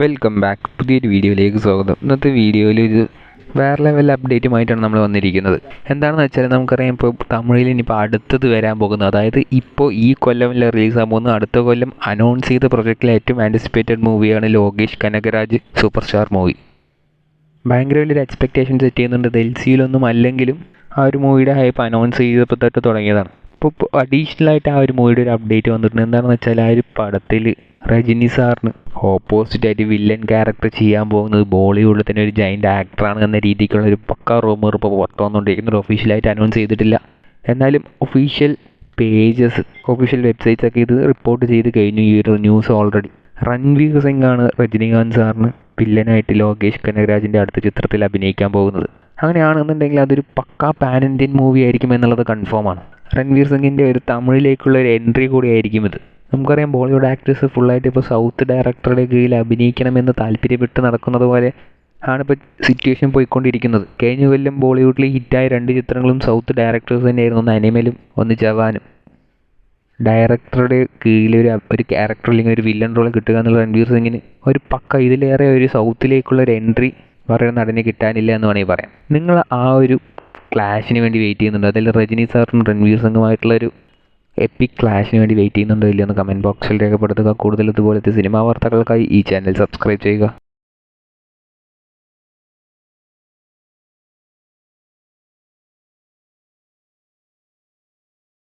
Welcome back പുതിയൊരു വീഡിയോയിലേക്ക് സ്വാഗതം. ഇന്നത്തെ വീഡിയോയിൽ ഒരു വേറെ ലെവൽ അപ്ഡേറ്റുമായിട്ടാണ് നമ്മൾ വന്നിരിക്കുന്നത്. എന്താണെന്ന് വെച്ചാൽ നമുക്കറിയാം ഇപ്പോൾ തമിഴിൽ ഇനിയിപ്പോൾ അടുത്തത് വരാൻ പോകുന്നത്. അതായത് ഇപ്പോൾ ഈ കൊല്ലം റിലീസാകാൻ പോകുന്ന അടുത്ത കൊല്ലം അനൗൺസ് ചെയ്ത പ്രൊജക്റ്റിലെ ഏറ്റവും ആന്റിസിപ്പേറ്റഡ് മൂവിയാണ് Lokesh Kanagaraj super star movie ഭയങ്കര വലിയൊരു എക്സ്പെക്റ്റേഷൻ സെറ്റ് ചെയ്യുന്നുണ്ട്. ഡൽഹിയിലൊന്നും അല്ലെങ്കിലും ആ ഒരു മൂവിയുടെ ഹൈപ്പ് അനൗൺസ് ചെയ്തപ്പോൾ തൊട്ട് തുടങ്ങിയതാണ്. ഇപ്പോൾ അഡീഷണൽ ആയിട്ട് ആ ഒരു മൂവിയുടെ ഒരു അപ്ഡേറ്റ് വന്നിട്ടുണ്ട്. എന്താണെന്ന് വെച്ചാൽ ആ ഒരു പടത്തിൽ രജനി സാറിന് ഓപ്പോസിറ്റ് ആയിട്ട് വില്ലൻ ക്യാരക്ടർ ചെയ്യാൻ പോകുന്നത് ബോളിവുഡിൽ തന്നെ ഒരു ജൈന്റ് ആക്ടറാണ് എന്ന രീതിക്കുള്ള ഒരു പക്ക റൂമർ ഇപ്പോൾ പുറത്തു വന്നുകൊണ്ടിരിക്കുന്നത് ഒഫീഷ്യലായിട്ട് അനൗൺസ് ചെയ്തിട്ടില്ല. എന്നാലും ഒഫീഷ്യൽ പേജസ് ഒഫീഷ്യൽ വെബ്സൈറ്റ്സ് ഒക്കെ ഇത് റിപ്പോർട്ട് ചെയ്ത് കഴിഞ്ഞു ഈ ഒരു ന്യൂസ് ഓൾറെഡി റൺവീർ സിംഗ് ആണ് രജനീകാന്ത് സാറിന് വില്ലനായിട്ട് ലോകേഷ് കനകരാജിന്റെ അടുത്ത ചിത്രത്തിൽ അഭിനയിക്കാൻ പോകുന്നത്. അങ്ങനെയാണെന്നുണ്ടെങ്കിൽ അതൊരു പക്ക പാൻ ഇന്ത്യൻ മൂവി ആയിരിക്കും എന്നുള്ളത് കൺഫേമാണ് രൺവീർ സിംഗിന്റെ ഒരു തമിഴിലേക്കുള്ള ഒരു എൻട്രി കൂടി ആയിരിക്കും ഇത്. നമുക്കറിയാം ബോളിവുഡ് ആക്ടേഴ്സ് ഫുള്ളായിട്ട് ഇപ്പോൾ സൗത്ത് ഡയറക്ടറുടെ കീഴിൽ അഭിനയിക്കണമെന്ന് താല്പര്യപ്പെട്ട് നടക്കുന്നത് പോലെ ആണ് സിറ്റുവേഷൻ പോയിക്കൊണ്ടിരിക്കുന്നത്. കഴിഞ്ഞ കൊല്ലം ബോളിവുഡിൽ ഹിറ്റായ രണ്ട് ചിത്രങ്ങളും സൗത്ത് ഡയറക്ടേഴ്സ് തന്നെയായിരുന്നു. ഒന്ന് അനിമലും ഒന്ന് ജവാനും ഡയറക്ടറുടെ കീഴിൽ ഒരു ഒരു ക്യാരക്ടർ അല്ലെങ്കിൽ ഒരു വില്ലൻ റോൾ കിട്ടുക എന്നുള്ള രൺവീർ സിംഗിന് ഒരു പക്ക ഇതിലേറെ ഒരു സൗത്തിലേക്കുള്ള ഒരു എൻട്രി പറയുന്ന നടനെ കിട്ടാനില്ല എന്ന് വേണമെങ്കിൽ പറയാം. നിങ്ങൾ ആ ഒരു ക്ലാഷിന് വേണ്ടി വെയിറ്റ് ചെയ്യുന്നുണ്ടോ? അതിൽ രജനി സാറിനും രൺവീർ സിംഗുമായിട്ടുള്ള ഒരു എപ്പിക് ക്ലാഷിന് വേണ്ടി വെയിറ്റ് ചെയ്യുന്നുണ്ടോ ഇല്ലയോ എന്ന് കമന്റ് ബോക്സിൽ രേഖപ്പെടുത്തുക. കൂടുതൽ ഇതുപോലത്തെ സിനിമാ വാർത്തകൾക്കായി ഈ ചാനൽ സബ്സ്ക്രൈബ് ചെയ്യുക.